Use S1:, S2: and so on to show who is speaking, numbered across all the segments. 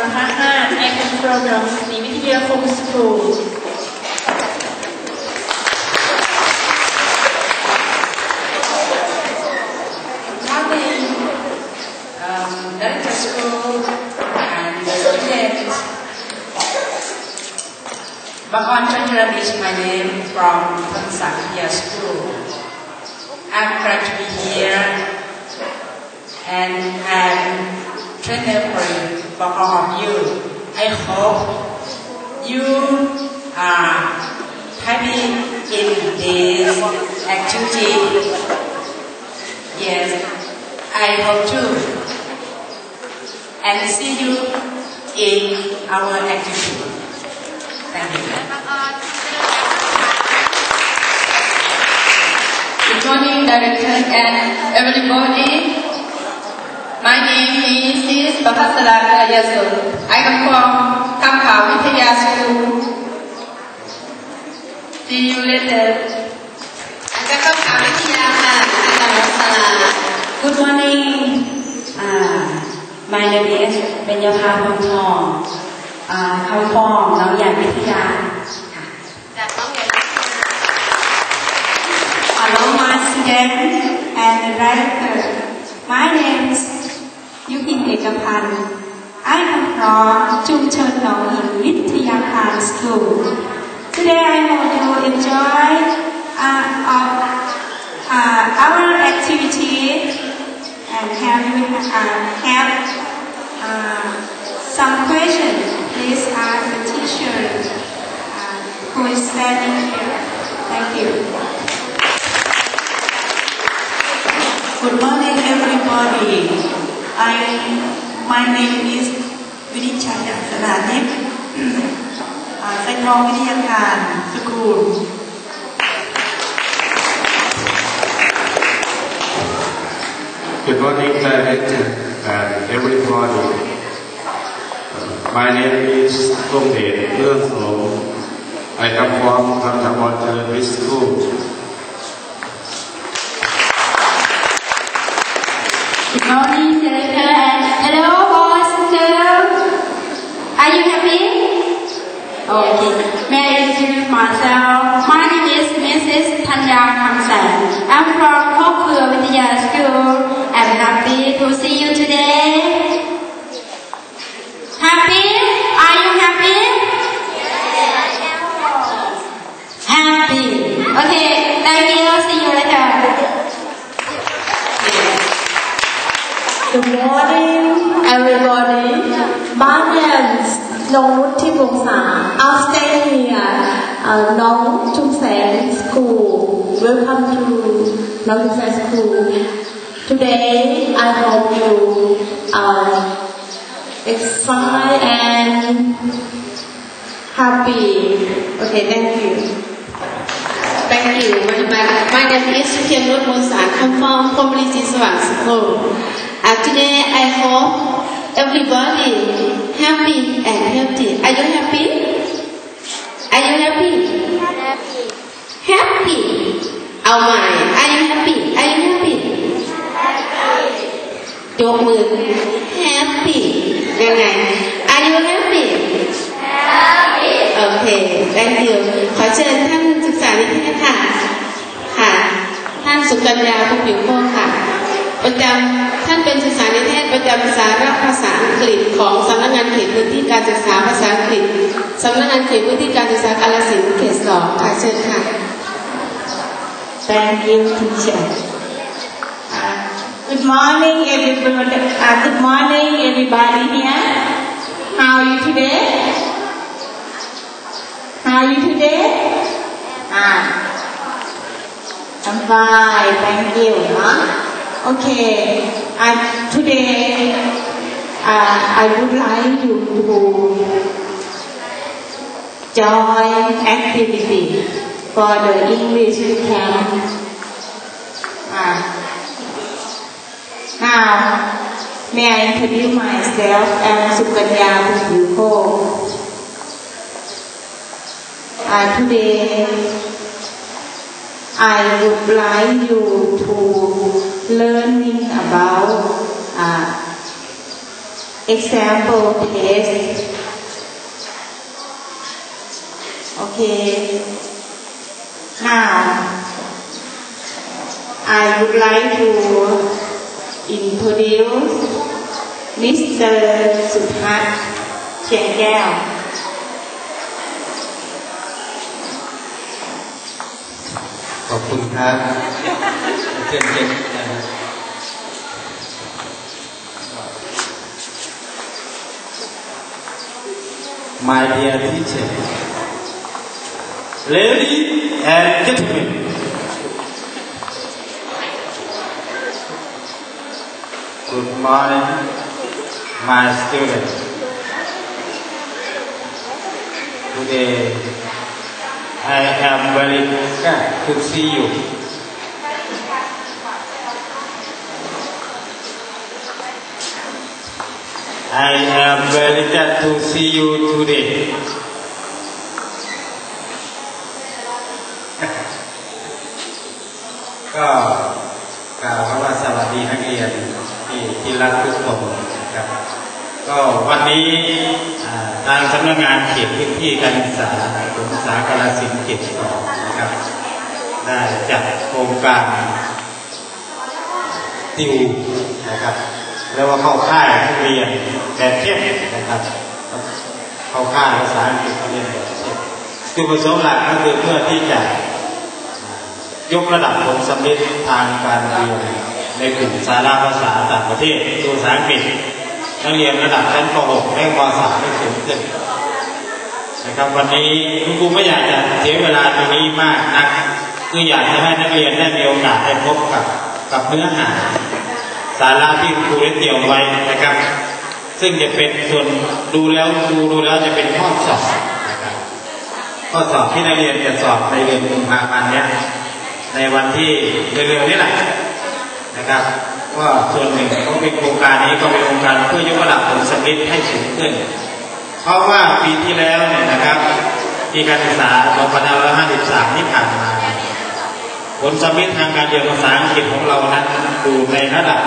S1: นะคะ5 I come from รังสีวิทยาคม School
S2: morning, um, Director School and the students. Bhagan Chandra is my name from Pansakya School. I'm glad to be here and I'm trainer for, you, for all of you. I hope you are happy in this activity Yes, I hope too. And see you in our activity. Thank you.
S3: Good morning, Director and everybody. My name is Bapasala Karayasu. I come from Kampa Vitaya School. See you later.
S4: แล้วก็ถามวิทยาค่ะอาจารย์วัฒนา
S5: Good morning. Uh, my name is เบญญาภาพงทองอ่าคำฟองน้องใหญ่วิทยา
S4: จากน้องเอ๋
S5: Hello, my student and director. My name is Yukin Ekapan. I come from Chumchon Nongin Vityapan School. Today I hope you enjoy uh, of, uh, our activity and have you uh, have uh, some questions. Please ask the teacher uh, who is standing here. Thank you.
S6: Good morning, everybody. I, my name is วินิจฉัยสนาทิพย์อ่าไซทองวิทยาการสกูล
S7: Good morning, Director and everybody. Uh, My name is Gong Dei Leung Song. I come from Thamthawan Elementary School.
S5: My name is
S8: นงนุชที่วงศา I'm staying here uh, น้องชุมแสง School Welcome to น้องชุมแสง School Today I hope you are excited and happy Okay thank you
S4: Thank you very much. My name is เพียรนุชมูลสาร come from พรหมลิจิสว่างสกุล And today I hope everybody happy and healthy. Are you happy? Are you happy? Happy. เอาใหม่ Are you happy? Are you happy? ยกมือ Happy ยังไง Are you happy? โอเค thank you ขอเชิญท่านศึกษานิเทศค่ะ ค่ะ ท่านสุกัญญาภูผิวโพกค่ะ ประจำ ท่านเป็นศึกษานิเทศประจำสาระภาษาอังกฤษของสำนักงานเขตพื้นที่การศึกษาภาษาอังกฤษสำนักงานเขตพื้นที่การศึกษากาฬสินเขตสองค่ะเชิญค่ะ
S6: Thank you, teacher. Good morning, everybody. Uh, good morning, everybody here. How are you today? How are you today? Ah, I'm fine. Thank you. Huh? Okay. Uh, today, uh, I would like you to join activity for the English camp. Ah. Now, may I introduce myself? I'm Sukanya Buko. Uh, today, I would like you to learning about uh, example test. Okay. Now, I would like to introduce Mr. Suthat Chengel.
S9: ขอ My dear teacher, ladies and gentlemen, good morning, my students. Today, I am very glad to see you. I am very glad to see you today. ก็กล่าวคำว่าสวัสดีนักเรียนที่ที่รักทุกคนนะครับก็วันนี้ทางสำนักงานเขตพื้นที่การศึกษาสงสากาลสินเขตสองนะครับได้จัดโครงการติวนะครับ เรียกว่าเข้าค่ายนักเรียนแบบเข้มนะครับ เข้าค่ายภาษาอังกฤษเรียนแบบเข้มจุดประสงค์หลักก็คือเพื่อที่จะยกระดับผลสำเร็จทางการเรียนในกลุ่มสาระภาษาต่างประเทศตัวภาษาอังกฤษนักเรียนระดับชั้นป .6 และป .3 ได้สูงขึ้นนะครับวันนี้คุณครูไม่อยากจะเสียเวลาตรงนี้มากนักคืออยากจะให้นักเรียนได้มีโอกาสได้พบกับกับเนื้อหา สาระที่ครูได้เตรียมไว้นะครับ ซึ่งจะเป็นส่วนดูแล้วดูดูแล้วจะเป็นข้อสอบนะครับข้อสอบที่นักเรียนจะสอบในเดือนกุมภาพันธ์เนี้ยในวันที่เร็วๆนี้แหละนะครับก็ส่วนหนึ่งก็เป็นโครงการนี้ก็เป็นโครงการเพื่อยกระดับผลสำเร็จให้สูงขึ้น เพราะว่าปีที่แล้วเนี่ยนะครับปีการศึกษา2553 ที่ผ่านมา ลสำเร็จทางการเรียนภาษาอังกฤษของเรานั้นอยู่ในระดับ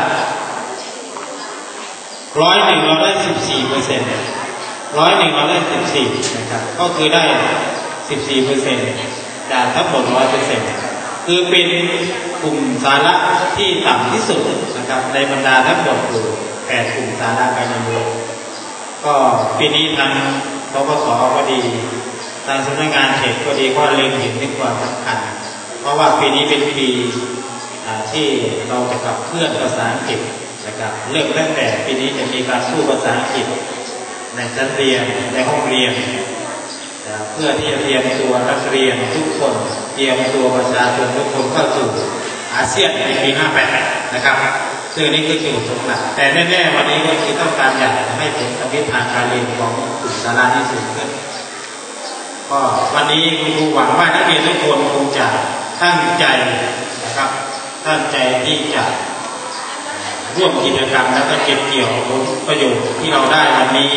S9: ร้อยหนึ่งเราได้สิบสี่เปอร์เซ็นต์ร้อยหนึ่งเราได้สิบสี่นะครับ ก็คือได้สิบสี่เปอร์เซ็นต์จากทั้งหมดร้อยเปอร์เซ็นต์คือเป็นกลุ่มสาระที่ต่ำที่สุดนะครับในบรรดาทั้งหมดอยู่แปดกลุ่มสาระการเรียนรู้ก็ปีนี้ทางปปสก็ดี ทางสำนักงานเขตก็ดีก็เล็งเห็นถึงความสำคัญ เพราะว่าปีนี้เป็นปีที่เราจะขับเคลื่อนภาษาอังกฤษนะครับเริ่มตั้งแต่ปีนี้จะมีการสู้ภาษาอังกฤษในชั้นเรียนในห้องเรียนเพื่อที่จะเตรียมตัวนักเรียนทุกคนเตรียมตัวประชาชนทุกคนเข้าสู่อาเซียนในปี58นะครับซึ่งนี่คือจุดสำคัญแต่แน่ๆวันนี้ก็คือต้องการอยากให้ผลสำเร็จทางการเรียนของกลุ่มสาราที่สูงขึ้นก็วันนี้ครูหวังว่านักเรียนทุกคนคงจะ ตั้งใจนะครับตั้งใจที่จะร่วมกิจกรรมแล้วก็เก็บเกี่ยวผลประโยชน์ที่เราได้วันนี้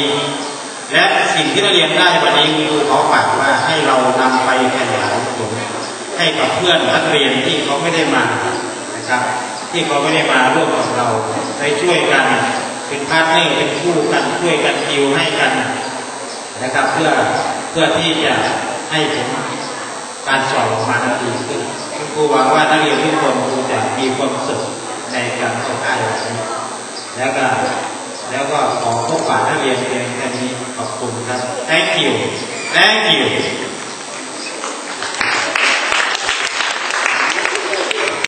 S9: และสิ่งที่เราเรียนได้วันนี้คือขอฝากว่าให้เรานำไปขยายผลให้กับเพื่อนนักเรียนที่เขาไม่ได้มานะครับ ที่เขาไม่ได้มาร่วมกับเราไปช่วยกันเป็นพาร์ทเนอร์เป็นคู่กันช่วยกันดิวให้กันนะครับ เพื่อเพื่อที่จะให้ผลการสอบออกมาดี ครูหวังว่านักเรียนทุกคนคงจะมีความสุขในการเข้าค่างนี้แล้วก็แล้วก็ขอพบปะนักเรียนเพียงแค่นี้ขอบคุณครับ thank you thank you